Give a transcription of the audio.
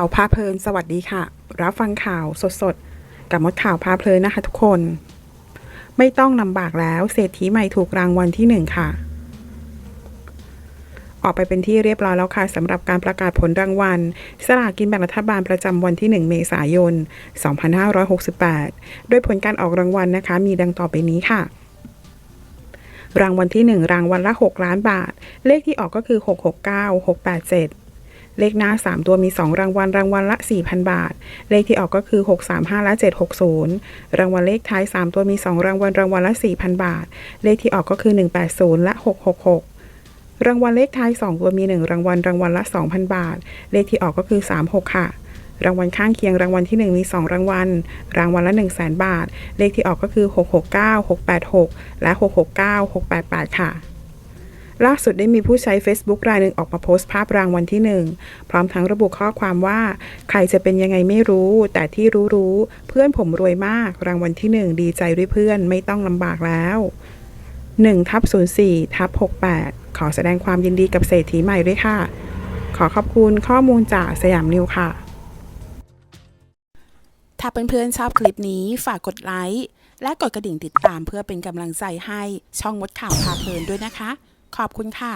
ข่าวพาเพลิน สวัสดีค่ะ รับฟังข่าวสดๆ กับมดข่าวพาเพลินนะคะทุกคน ไม่ต้องลำบากแล้วเศรษฐีใหม่ถูกรางวัลที่หนึ่งค่ะ ออกไปเป็นที่เรียบร้อยแล้วค่ะสำหรับการประกาศผลรางวัล สลากกินแบ่งรัฐบาลประจำวันที่ 1 เมษายน 2568 โดยผลการออกรางวัลนะคะ มีดังต่อไปนี้ค่ะรางวัลที่ 1 รางวัลละ 6 ล้านบาท เลขที่ออกก็คือ 669 687 เลขหน้า 3 ตัวมี 2 รางวัล รางวัลละ 4,000 บาท เลขที่ออกก็คือ 635 และ 760 รางวัลเลขท้าย 3 ตัวมี 2 รางวัล รางวัลละ 4,000 บาท เลขที่ออกก็คือ 180 และ 666รางวัลเลขท้าย 2 ตัวมี 1 รางวัลรางวัลละ 2,000 บาท เลขที่ออกก็คือ 36 ค่ะ รางวัลข้างเคียงรางวัลที่ 1 มี 2 รางวัล รางวัลละ 1 0 0 0 0 0 บาท เลขที่ออกก็คือ 669 686 และ 669 688 ค่ะ ล่าสุดได้มีผู้ใช้ Facebook รายหนึ่งออกมาโพสต์ภาพรางวัลที่ 1 พร้อมทั้งระบุข้อความว่า ใครจะเป็นยังไงไม่รู้ แต่ที่รู้ๆเพื่อนผมรวยมาก รางวัลที่ 1 ดีใจด้วยเพื่อนไม่ต้องลำบากแล้ว1ทับ04ทับ68 ขอแสดงความยินดีกับเศรษฐีใหม่ด้วยค่ะ ขอขอบคุณข้อมูลจากสยามนิวค่ะ ถ้าเพื่อนๆชอบคลิปนี้ฝากกดไลค์และกดกระดิ่งติดตามเพื่อเป็นกำลังใจให้ช่องมดข่าวพาเพลินด้วยนะคะ ขอบคุณค่ะ